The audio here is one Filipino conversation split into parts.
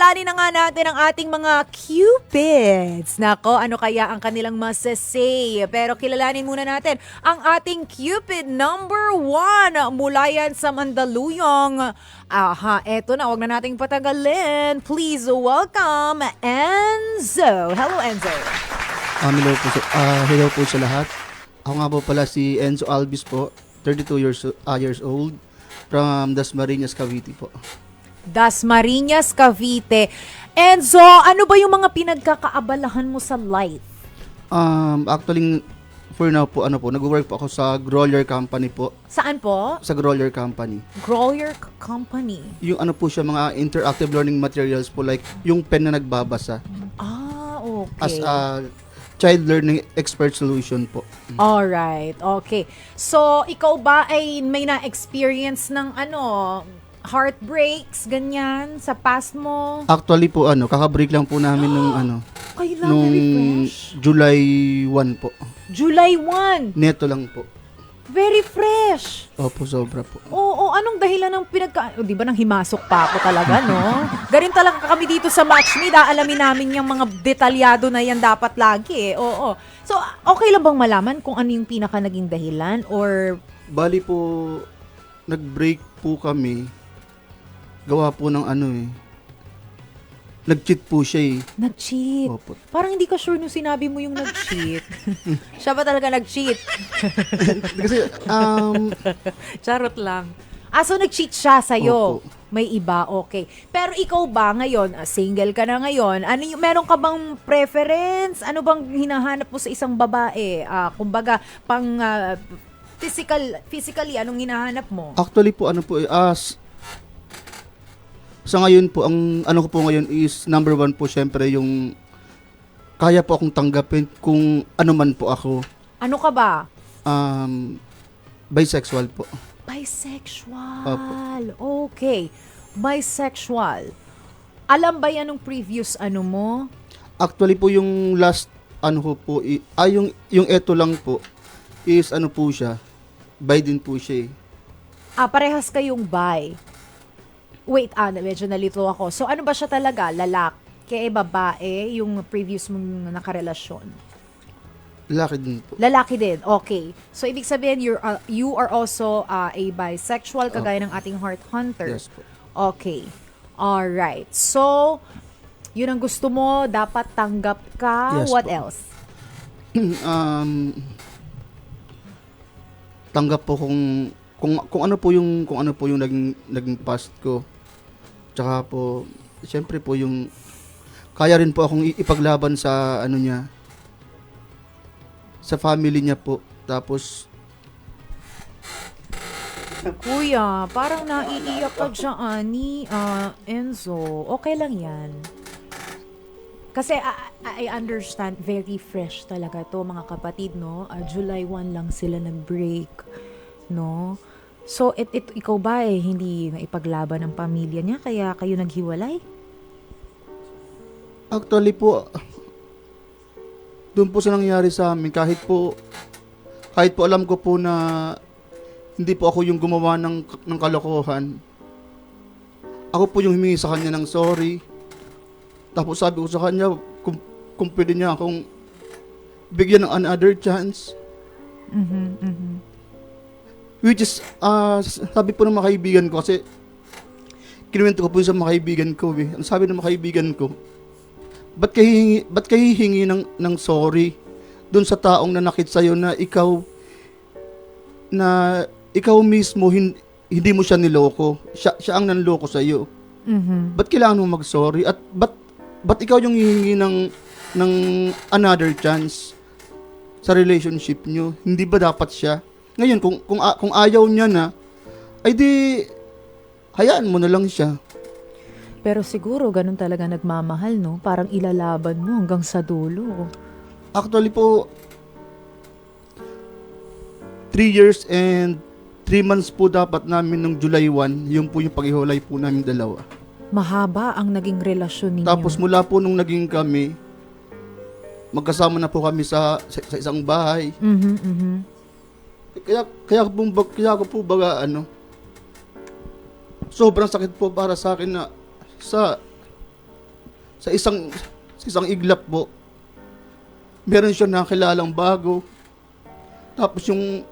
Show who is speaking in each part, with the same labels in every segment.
Speaker 1: kilalanin na nga natin ang ating mga cupids. Nako, ano kaya ang kanilang masasay? Pero kilalanin muna natin ang ating cupid number one mula yan sa Mandaluyong. Aha, eto na, wag na nating patagalin. Please welcome Enzo. Hello, Enzo.
Speaker 2: Um, hello, po ah, hello po sa lahat. Ako nga po pala si Enzo Alvis po, 32 years, ah, years old, from Dasmariñas, Cavite po.
Speaker 1: Dasmariñas, Cavite. Enzo, ano ba yung mga pinagkakaabalahan mo sa life?
Speaker 2: Um, actually, for now po, ano po, nag-work po ako sa Growler Company po.
Speaker 1: Saan po?
Speaker 2: Sa Growler Company.
Speaker 1: Grow Your C- Company.
Speaker 2: Yung ano po siya, mga interactive learning materials po, like yung pen na nagbabasa.
Speaker 1: Ah, okay.
Speaker 2: As a child learning expert solution po.
Speaker 1: Alright, okay. So, ikaw ba ay may na-experience ng ano, heartbreaks, ganyan, sa past mo?
Speaker 2: Actually po, ano, kakabreak lang po namin nung ano,
Speaker 1: Kailan
Speaker 2: nung
Speaker 1: refresh?
Speaker 2: July 1 po.
Speaker 1: July 1.
Speaker 2: Neto lang po.
Speaker 1: Very fresh.
Speaker 2: Opo, sobra po.
Speaker 1: Oo, anong dahilan ng pinagka... O, di ba nang himasok pa ako talaga, no? Garin talaga kami dito sa Match Me, alamin namin yung mga detalyado na yan dapat lagi, eh. Oo. So, okay lang bang malaman kung ano yung pinaka naging dahilan? Or,
Speaker 2: Bali po, nag-break po kami. Gawa po ng ano eh. Nag-cheat po siya eh.
Speaker 1: nag-cheat?
Speaker 2: Opo.
Speaker 1: Parang hindi ka sure nung sinabi mo yung nag-cheat. Siya ba talaga nag-cheat?
Speaker 2: Kasi, um,
Speaker 1: Charot lang. Ah, so nag-cheat siya sa'yo.
Speaker 2: Opo.
Speaker 1: May iba, okay. Pero ikaw ba ngayon, ah, single ka na ngayon, ano yung, meron ka bang preference? Ano bang hinahanap mo sa isang babae? Ah, kumbaga, pang ah, physical, physically, anong hinahanap mo?
Speaker 2: actually po, ano po eh, as, sa ngayon po, ang ano ko po ngayon is number one po, syempre yung kaya po akong tanggapin kung ano man po ako.
Speaker 1: Ano ka ba?
Speaker 2: Um, bisexual po.
Speaker 1: Bisexual. Okay. Bisexual. Alam ba yan ng previous ano mo?
Speaker 2: Actually po yung last ano ko po i- ah yung yung eto lang po is ano po siya by din po siya eh.
Speaker 1: Ah, parehas kayong bi. Wait, ah, medyo nalito ako. So, ano ba siya talaga? Lalaki, babae, yung previous mong nakarelasyon?
Speaker 2: Lalaki din po.
Speaker 1: Lalaki din, okay. So, ibig sabihin, you're, uh, you are also uh, a bisexual, kagaya ng ating heart hunter.
Speaker 2: Yes po.
Speaker 1: Okay. Alright. So, yun ang gusto mo, dapat tanggap ka.
Speaker 2: Yes
Speaker 1: What
Speaker 2: po.
Speaker 1: else?
Speaker 2: um tanggap po kung kung kung ano po yung kung ano po yung naging naging past ko. Tsaka po siyempre po yung kaya rin po akong ipaglaban sa ano niya sa family niya po. Tapos
Speaker 1: Kuya, parang naiiyak ka dyan ni ah, Enzo. Okay lang yan. Kasi ah, I, I understand, very fresh talaga to mga kapatid, no? Ah, July 1 lang sila nag-break, no? So, it, it, ikaw ba eh, hindi naipaglaban ng pamilya niya, kaya kayo naghiwalay?
Speaker 2: Actually po, doon po sa nangyari sa amin, kahit po, kahit po alam ko po na hindi po ako yung gumawa ng, ng kalokohan. Ako po yung humingi sa kanya ng sorry. Tapos sabi ko sa kanya, kung, kung pwede niya akong bigyan ng another chance.
Speaker 1: Mhm, mhm.
Speaker 2: Which is, ah, sabi po ng mga kaibigan ko, kasi kinuwento ko po sa mga kaibigan ko eh. Ang sabi ng mga kaibigan ko, ba't kayo ba't kayo ng, ng sorry doon sa taong nanakit sa'yo na ikaw, na ikaw mismo, hin, hindi mo siya niloko. Siya, siya ang nanloko sa'yo.
Speaker 1: Mhm.
Speaker 2: Ba't kailangan mo mag-sorry? At ba't, ba't ikaw yung hihingi ng, ng another chance sa relationship nyo? Hindi ba dapat siya? Ngayon, kung, kung, kung ayaw niya na, ay di, hayaan mo na lang siya.
Speaker 1: Pero siguro, ganun talaga nagmamahal, no? Parang ilalaban mo hanggang sa dulo.
Speaker 2: Actually po, 3 years and 3 months po dapat namin nung July 1, yung po yung paghiwalay po namin dalawa.
Speaker 1: Mahaba ang naging relasyon ninyo.
Speaker 2: Tapos mula po nung naging kami, magkasama na po kami sa, sa, sa isang bahay.
Speaker 1: Mhm, mhm.
Speaker 2: Kaya kaya po kaya ko po baga ano sobrang sakit po para sa akin na sa sa isang sa isang iglap po, meron siya nakilalang bago. Tapos yung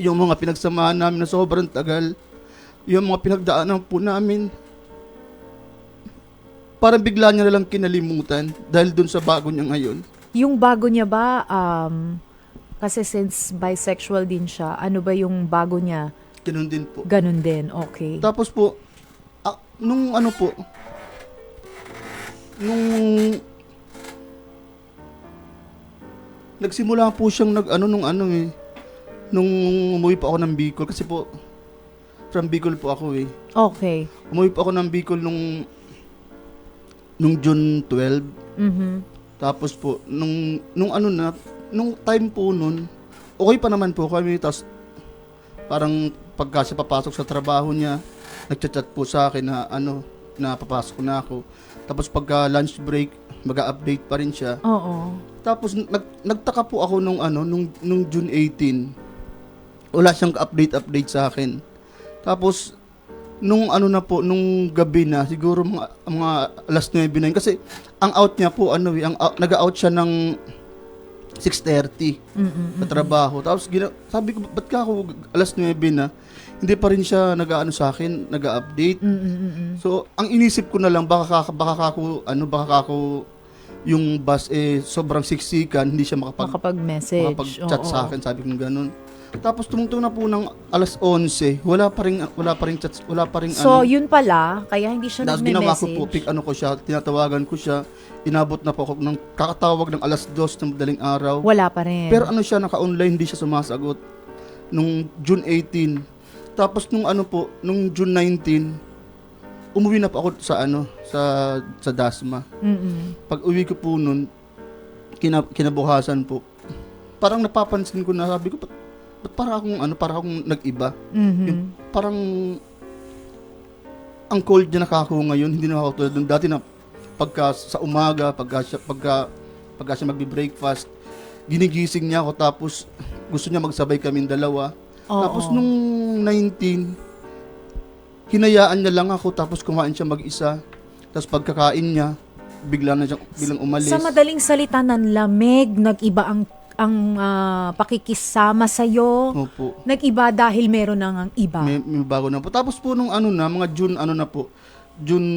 Speaker 2: yung mga pinagsamahan namin na sobrang tagal, yung mga pinagdaanan po namin, parang bigla niya na lang kinalimutan dahil dun sa bago niya ngayon.
Speaker 1: Yung bago niya ba, um, kasi since bisexual din siya, ano ba yung bago niya?
Speaker 2: Ganun din po.
Speaker 1: Ganun din, okay.
Speaker 2: Tapos po, ah, nung ano po, nung nagsimula po siyang nag ano nung ano eh, nung umuwi po ako ng Bicol kasi po from Bicol po ako eh.
Speaker 1: Okay.
Speaker 2: Umuwi po ako ng Bicol nung nung June 12.
Speaker 1: Mhm.
Speaker 2: Tapos po nung nung ano na nung time po nun, okay pa naman po kami tapos parang pagka siya papasok sa trabaho niya, nagchat-chat po sa akin na ano, na papasok na ako. Tapos pagka lunch break, mag-update pa rin siya.
Speaker 1: Oo.
Speaker 2: Tapos nag, nagtaka po ako nung ano, nung, nung June 18. Wala siyang update update sa akin. Tapos nung ano na po, nung gabi na, siguro mga, mga alas 9 na yun. Kasi ang out niya po, ano eh, ang out- nag-out siya ng 6.30
Speaker 1: Mm-mm.
Speaker 2: sa trabaho. Tapos gina, sabi ko, ba't ka ako alas 9 na? Hindi pa rin siya nag-ano sa akin, nag-update.
Speaker 1: Mm-mm.
Speaker 2: So, ang inisip ko na lang, baka, ka- baka ako, ano, baka ako, yung bus eh, sobrang siksikan, hindi siya makapag,
Speaker 1: Makapag-message.
Speaker 2: makapag-chat
Speaker 1: Oo.
Speaker 2: sa akin, sabi ko ganun. Tapos tumungtong na po ng alas 11, wala pa rin, wala pa rin chats, wala pa rin
Speaker 1: So,
Speaker 2: ano.
Speaker 1: yun pala, kaya hindi siya
Speaker 2: Tapos ginawa ko
Speaker 1: nagme-message.
Speaker 2: po, pick ano ko siya, tinatawagan ko siya, inabot na po ako ng kakatawag ng alas 2 ng madaling araw.
Speaker 1: Wala pa rin.
Speaker 2: Pero ano siya, naka-online, hindi siya sumasagot. Nung June 18. Tapos nung ano po, nung June 19, umuwi na po ako sa ano, sa sa Dasma.
Speaker 1: Mm-mm.
Speaker 2: Pag uwi ko po nun, kina, kinabukasan po, parang napapansin ko na sabi ko, ba't, ba't para akong ano, para akong nag-iba?
Speaker 1: Mhm.
Speaker 2: Yung parang ang cold niya nakako ngayon, hindi na ako tulad nung dati na pagka sa umaga, pagka siya, pagka, pagka siya magbe-breakfast, ginigising niya ako tapos gusto niya magsabay kaming dalawa.
Speaker 1: Oo.
Speaker 2: Tapos nung 19, hinayaan niya lang ako tapos kumain siya mag-isa. Tapos pagkakain niya, bigla na siya bilang umalis.
Speaker 1: Sa madaling salita ng lamig, nag-iba ang ang ah, pakikisama sa
Speaker 2: Opo.
Speaker 1: Nag-iba dahil meron nang ang iba.
Speaker 2: May, may bago na po. Tapos po nung ano na, mga June ano na po, June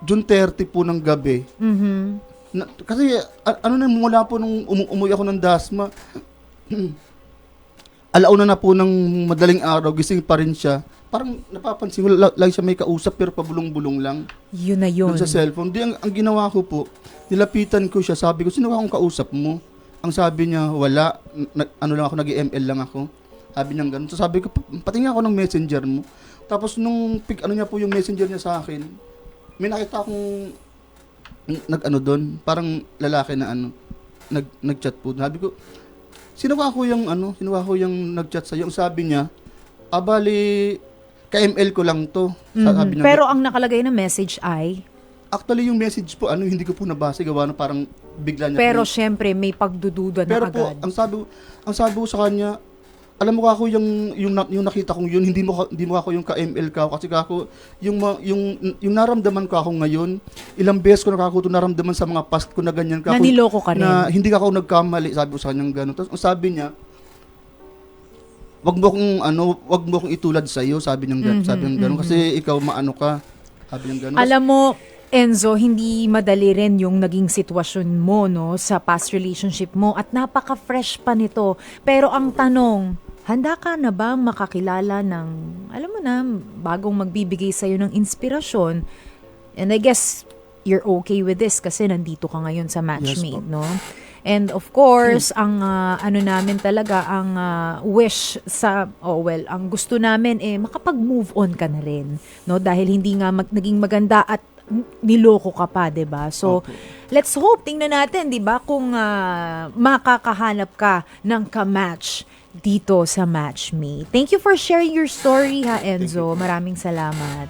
Speaker 2: June 30 po ng gabi.
Speaker 1: Mhm.
Speaker 2: Na, kasi a- ano na mula po nung umu- umuwi ako ng Dasma, alauna na po ng madaling araw, gising pa rin siya. Parang napapansin ko, la- lagi siya may kausap pero pabulong-bulong lang.
Speaker 1: Yun na yun.
Speaker 2: Sa cellphone. Di, ang, ang ginawa ko po, nilapitan ko siya, sabi ko, sino akong kausap mo? Ang sabi niya, wala, N- ano lang ako, nag-ML lang ako. Sabi niya ganun. So sabi ko, "Pa- patingin ako ng messenger mo. Tapos nung pick, ano niya po yung messenger niya sa akin, may nakita akong n- nag-ano doon, parang lalaki na ano, nag, nag-chat po. Sabi ko, sino ba ako yung ano, sino ba ako yung nag-chat sa'yo? Ang sabi niya, ah, bali, ka-ML ko lang to. Sa-
Speaker 1: Mhm.
Speaker 2: Sabi niya,
Speaker 1: Pero ang nakalagay na message ay,
Speaker 2: Actually, yung message po, ano, hindi ko po nabasa, gawa na parang bigla niya.
Speaker 1: pero
Speaker 2: po-
Speaker 1: syempre may pagdududa na
Speaker 2: pero po,
Speaker 1: agad.
Speaker 2: ang sabi, ang sabi ko sa kanya, alam mo ako yung yung na- yung nakita kong yun hindi mo hindi mo ako yung ka-ML ka kasi ako yung yung yung naramdaman ko ako ngayon ilang beses ko nakakuto naramdaman sa mga past ko na ganyan ka
Speaker 1: na niloko ka rin.
Speaker 2: na hindi ka ako nagkamali sabi ko sa kanya ganun tapos ang sabi niya wag mo kong ano wag mo kong itulad sa iyo sabi niya ganun
Speaker 1: Mhm,
Speaker 2: sabi niya ganun
Speaker 1: mhm.
Speaker 2: kasi ikaw maano ka sabi niya ganun
Speaker 1: Alam mo, Enzo, hindi madali rin yung naging sitwasyon mo no sa past relationship mo at napaka-fresh pa nito. Pero ang tanong, handa ka na ba makakilala ng, alam mo na, bagong magbibigay sa'yo ng inspirasyon? And I guess you're okay with this kasi nandito ka ngayon sa Matchmade, no? And of course, ang ah, ano namin talaga, ang ah, wish sa, oh well, ang gusto namin eh makapag-move on ka na rin, no? Dahil hindi nga mag, naging maganda at niloko ka pa, 'di ba? So,
Speaker 2: Opo.
Speaker 1: let's hope tingnan natin, 'di ba, kung ah, makakahanap ka ng ka-match dito sa Match Me. Thank you for sharing your story ha, Enzo. Maraming salamat.